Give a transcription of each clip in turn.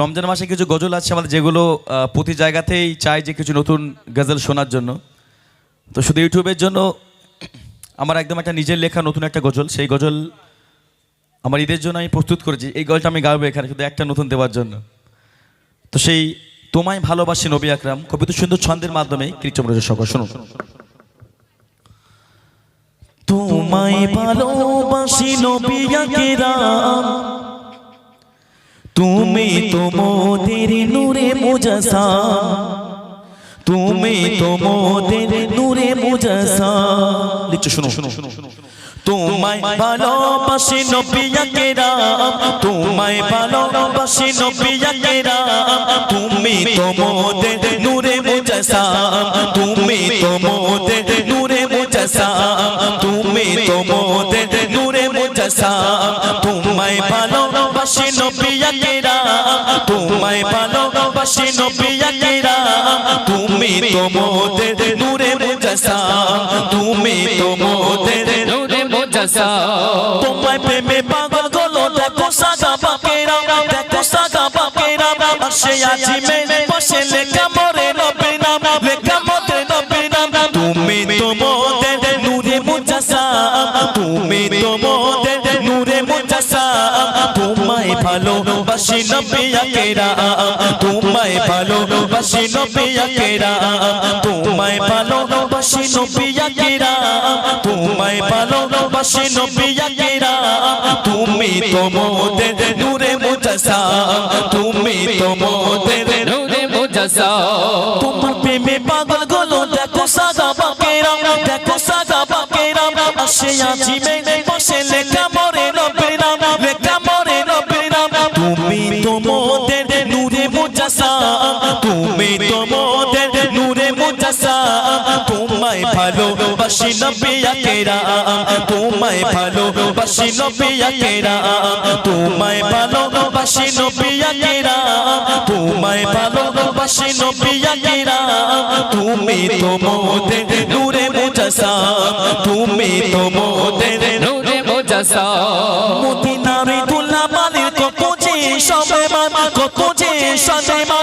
রমজান মাসে কিছু গজল আছে আমাদের যেগুলো প্রতি জায়গাতেই চাই যে কিছু নতুন গজল শোনার জন্য। তো শুধু ইউটিউবের জন্য, আমার একদম একটা নিজের লেখা নতুন একটা গজল, সেই গজল আমার ঈদের জন্য আমি প্রস্তুত করেছি। এই গজলটা আমি গাইবো এখানে শুধু একটা নতুন দেওয়ার জন্য। তো সেই তোমায় ভালোবাসি নবী আকরাম কবি তো সুন্দর ছন্দের মাধ্যমে কীর্তন সকল শুনুন। তোমায় ভালোবাসি নবী আকরাম তুমি তো মোদের নূরে মুজাসা। তুমি তো মোদের নূরে মুজাসা। লিখছো শুনো। তোমায় ভালোবাসি নবিয়া কেরাম তোমায় ভালোবাসি নবিয়া কেরাম তুমি তো মোদের নূরে মুজাসা। তুমি তো মোদের নূরে মুজাসা। তুমি তো মোদের নূরে মুজাসা তোমায় ভালোবাসি নবিয়া কেরাম তোমায় ভালোবাসি নবিয়া কেরাম তুমি তো মোদের নূরে মুজাসা তুমি তো মোদের নূরে মুজাসা তোমায় প্রেমে পাগল গলো দেখো সাদা বাকেরা দেখো সাদা বাকেরা পাশে আছি মে পাশে লেখা তোমায় ভালোবাসি নবী আকেরা তোমায় ভালোবাসি নবী আকেরা তোমায় ভালোবাসি নবী আকেরা তোমায় ভালোবাসি নবী আকেরা তুমি তো মোদের নূরে মুজাসা তুমি তো মোদের নূরে মুজাসা। তোমার প্রেমে পাগল গলো দেখো সাদা বাকেরা দেখো সাদা বাকেরা আসে মে বসে লেখা তুমি তো মোদের নূরে মুজাসা, তোমায় ভালোবাসি নবী আকেরা, তোমায় ভালোবাসি নবী আকেরা, তোমায় ভালোবাসি নবী আকেরা, তোমায় ভালোবাসি নবী আকেরা, তুমি তো নূরে মুজাসা, তুমি তো নূরে মুজাসা। মদিনারে দুলা মালির কত যে সবেমান কত যে সবেমান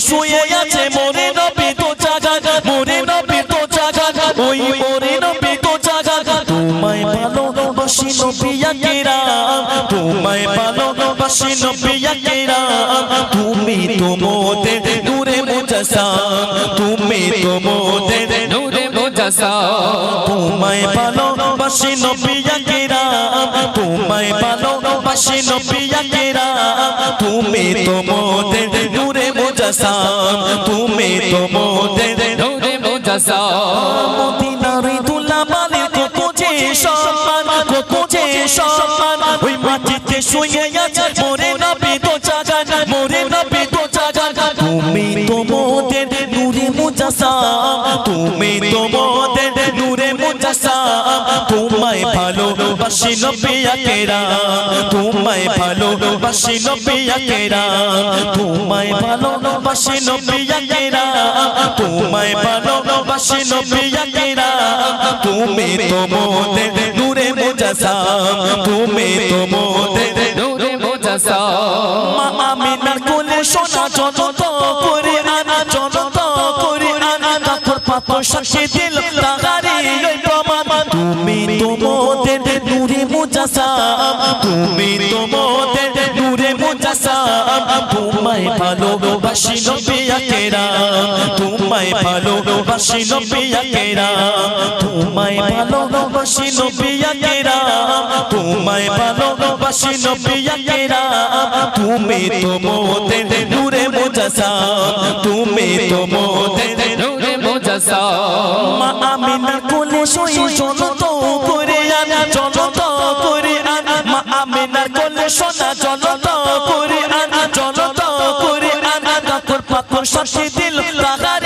শুয়ে আছে মোরে নবী তো জাগা মোরে নবী তো জাগা ওই মোরে নবী তো জাগা তোমায় ভালোবাসি নবী আকেরা তোমায় ভালোবাসি নবী আকেরা তুমি তো মোদের নূরে মুজাসা তুমি তো মোদের নূরে মুজাসা তোমায় ভালোবাসি নবিয়া কেরা তোমায় ভালোবাসি নবিয়া কেরা তুমি তো মোদের নূরে মুজাসা তুমি তো মোদের নূরে মুজাসা মদিনারে দুলা কত যে সম্মান কত যে সম্মান। ওই মাটিতে শুয়ে আছে মোরে নবী তো জাগান মোরে নবী তো জাগান তুমি তো মোদের নূরে তুমি তো মোদের তোমায় ভালোবাসি নবী আকেরা তোমায় ভালোবাসি নবী আকেরা তোমায় ভালোবাসি নবী আকেরা তোমায় ভালোবাসি নবী আকেরা তুমি তো মোদের নূরে মুজাসা তুমি তো মোদের নূরে মুজাসা মা আমিনার কোলে সোনা জনত করে আনা জনত করে আনা। কাপড় পাপড় সাক্ষী দিল তাগারি তুমি তো মোদের নূরে মুজাসা তুমি তো মোদের নূরে মুজাসা তোমায় ভালোবাসি নবী আকেরা তোমায় ভালোবাসি নবী আকেরা তোমায় ভালোবাসি নবী আকেরা তোমায় ভালোবাসি নবী আকেরা তুমি তো মোদের নূরে মুজাসা তুমি তো মুজাসা মা আমিনার কোলে শুই জনত করে আনা জনত করে আনা। মা আমিনার কোলে সোনা জনত করে আনা জনত করে আনা। কাপড় পাথর সাথে দিল তাগারি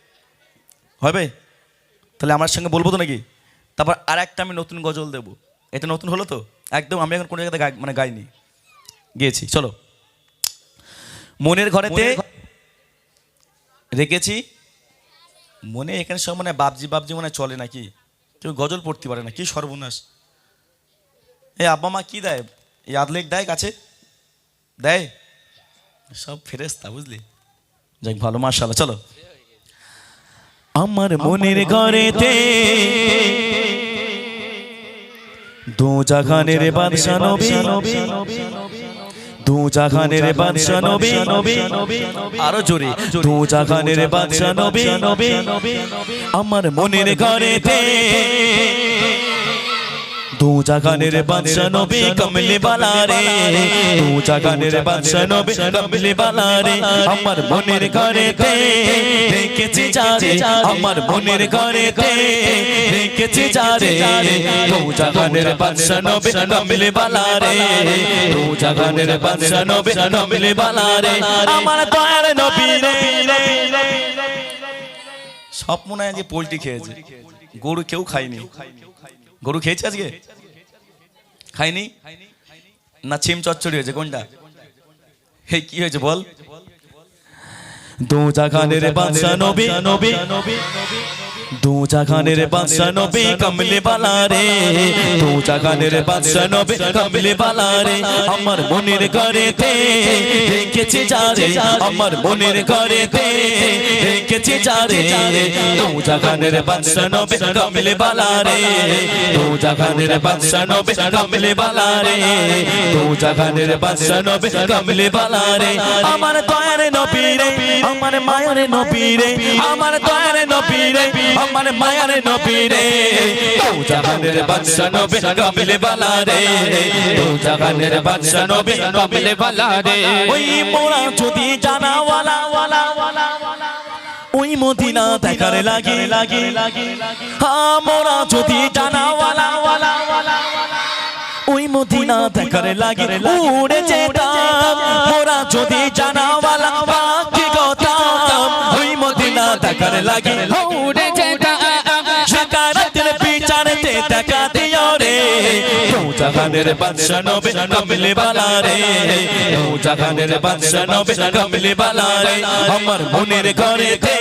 হবে তাহলে আমার সঙ্গে বলব তো নাকি? তারপর আর একটা আমি নতুন গজল দেব। এটা নতুন হলো তো? একদম আমি এখন কোনো জায়গাতে গাই মানে গাইনি। গিয়েছি চলো। মনের ঘরেতে রেখেছি। মনে এখানে সব মানে বাবজি বাবজি মনে চলে নাকি? কেউ গজল পড়তে পারে না কি সর্বনাশ। এই আব্বা মা কি দেয়? এই আদলেক দেয় কাছে? দেয়? সব ফেরেস্তা বুঝলি? যাক ভালো মাশাল্লাহ চলো। আমার মনের ঘরেতে। দু জাগানের বাদশা নবী। দু জাগানের বাদশা নবী। আরও জোরে। দু জাগানের বাদশা নবী। আমার মনের ঘরেতে। দু জাগানের বাদশা নবী কমলে বালা রে দু জাগানের বাদশা নবী কমলে বালা রে আমার মনের ঘরেতে রেখেছি যারে আমার মনের ঘরেতে রেখেছি যারে দু জাগানের বাদশা নবী কমলে বালা রে দু জাগানের বাদশা নবী কমলে বালা রে আমার দয়ার নবী রে সব মনে হয় যে পোলট্রি খেয়েছে গরু কেউ খায়নি গরু খেয়েছে আজকে? খাইনি না ছিম চচ্চড়ি হয়েছে, কোনটা? হে কি হয়েছে বল? দু জাগানের বাদশা নবী নবী। দু জাগানের বাদশা নবী কমলে বালা রে দু জাগানের বাদশা নবী কমলে বালা রে আমার মনের ঘরেতে রেখেছি যারে আমার মনের ঘরেতে রেখেছি যারে দু জাগানের বাদশা নবী কমলে বালা রে দু জাগানের বাদশা নবী কমলে বালা রে দু জাগানের বাদশা নবী কমলে বালা রে আমার দয়ার নবী রে আমার মায়ের নবী রে আমার দয়ার নবী রে আমার মায়ের নবী রে দু জাগানের বাদশা নবী, কমলে বালা রে দু জাগানের বাদশা নবী, কমলে বালা রে ওই মোরা যদি জানাওয়ালা ওয়ালা ওয়ালা ওই মদিনা দেখার লাগে। লাগে লাগে হ্যাঁ মোরা যদি জানাওয়ালা ওয়ালা ওয়ালা ওই মদিনা দেখার লাগে। উড়ে যেতাম, মোরা যদি জানাওয়ালা বাকি মদিনা লাগি লাগে উড়ে যেটা সাকারাতের বিচারেতে দেখা দিও রে দু জাগানের বাদশা নবে কমলে বালা রে দু জাগানের বাদশা নবে কমলে বালা রে আমার মনের ঘরেতে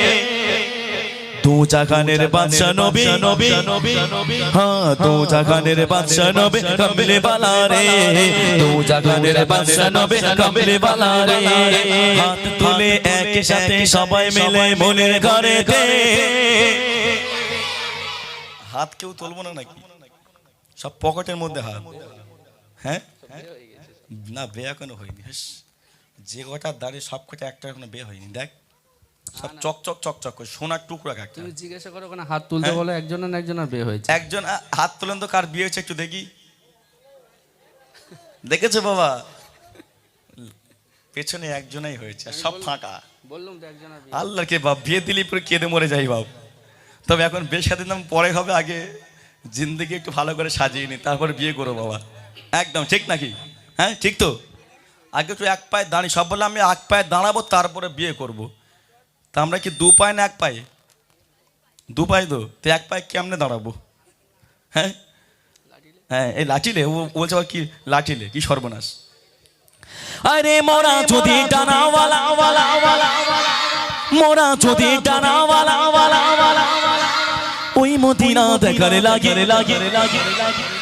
দু জাগানের বাদশা নবী নবী হ্যাঁ দু জাগানের বাদশা নবী কমলে বালা রে। দু জাগানের বাদশা নবী কমলে বালা রে। হাত তুলে একই সাথে সবাই মিলে মনের ঘরেতে। হাত কেউ তুলবো না নাকি? সব পকেটের মধ্যে হাত। হ্যাঁ? না বে এখনও হয়নি। যে কটা দাঁড়িয়ে সব কটা একটা এখনও বে হয়নি। দেখ। সব চক চক চক চক করে সোনার টুকরা একটা তুমি জিজ্ঞাসা করো ওখানে হাত তুলতে বলো একজন না একজনের বিয়ে হয়েছে একজন হাত তোলেন তো কার বিয়ে হয়েছে একটু দেখি। দেখেছ বাবা? পেছনে একজনই হয়েছে সব ফাঁকা। বললাম তো একজনের বিয়ে। আল্লাহকে বাপ বিয়ে দিলি পুরো কেঁদে মরে যাই বাপ। তবে এখন বেশ স্বাধীন দাম পরে হবে আগে। জিন্দগি একটু ভালো করে সাজিয়ে নি তারপরে বিয়ে করো বাবা। একদম ঠিক নাকি? হ্যাঁ ঠিক তো? আগে একটু এক পায়ে দাঁড়ি সব বলে আমি এক পায়ে দাঁড়াবো তারপরে বিয়ে করব। তা আমরা কি দু পায়ে না এক পায়ে? দু পায়ে তো তো এক পায়ে কেমনে দাঁড়াবো? হ্যাঁ? হ্যাঁ এই লাঠিলে ও বলছে আবার কি লাঠিলে কি সর্বনাশ। আরে মোরা যদি ডানাওয়ালা ওয়ালা ওয়ালা মোরা যদি ডানাওয়ালা ওয়ালা ওয়ালা ওই মদিনা দেখার লাগে লাগে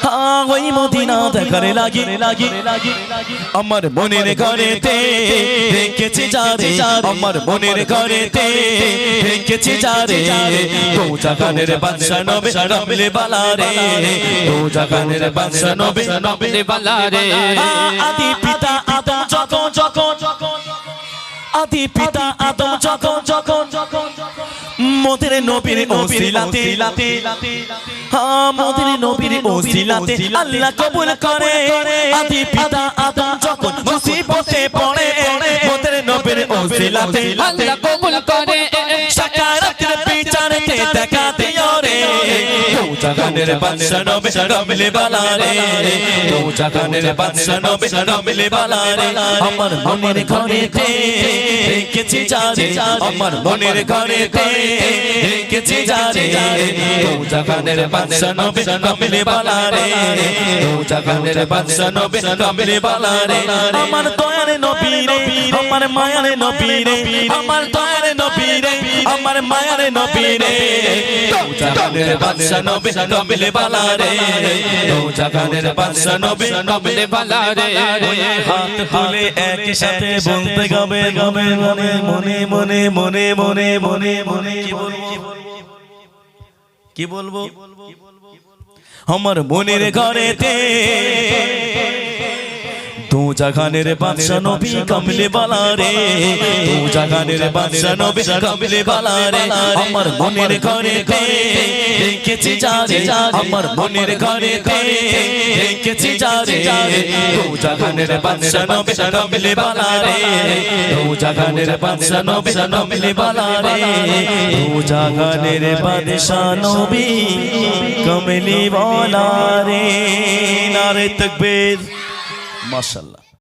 হ্যাঁ ওই মদিনা দেখার লাগে আমার মনের ঘরেতে রেখেছি যারে আমার মনের ঘরেতে রেখেছি যারে দু জাগানের বাদশা নবে রমলে বালা রে দু জাগানের বাদশা নবে কমলে বালা রে আদি পিতা আদম যখন যখন আদি পিতা আদম যখন যখন মোদের নবীর ওসিলাতে। আমাদের নবীর ওসিলাতে আল্লাহ কবুল করে। আদি পিতা আদম যখন মুসিবতে পড়ে মোদের নবীর ওসিলাতে আল্লাহ কবুল করে। সাকারাতের বিচারেতে দেখা দিও রে। দু জাগানের বাদশা নবে রমিলে বালা রে দু জাগানের বাদশা নবে রমিলে বালা রে আমার মনের ঘরেতে। রেখেছি যারে আমার মনের ঘরে ঘরেতে। রেখেছি যারে দু জাগানের বাদশা নবে রমিলে বালা রে দু জাগানের বাদশা নবে রমিলে বালা আমার দয়ার নবী রে আমার মায়ার নবী রে আমার দয়ার নবী রে আমার মায়ার নবী রে দু জাগানের বাদশা নবে রমিলে বালা রে দু বাদশা নবে রে হাত তুলে বলতে গবে গবে মনে মনে মনে মনে মনে মনে মনে বলব? কি বলব? আমার মনের ঘরেতে দু জাগানের বাদশা নবী কামলে বালা রে তু জাগানের বাদশা নবী কামলে বালা রে আমার মনের ঘরেতে রেখেছি যারে আমার মনের ঘরেতে রেখেছি যারে জাগানের বাদশা নবী কামলে বালা রে। জাগানের বাদশা নবী কামলে বালা রে। জাগানের বাদশা নবী কামলে বালা রে। নারে তকবীর। মাশাআল্লাহ।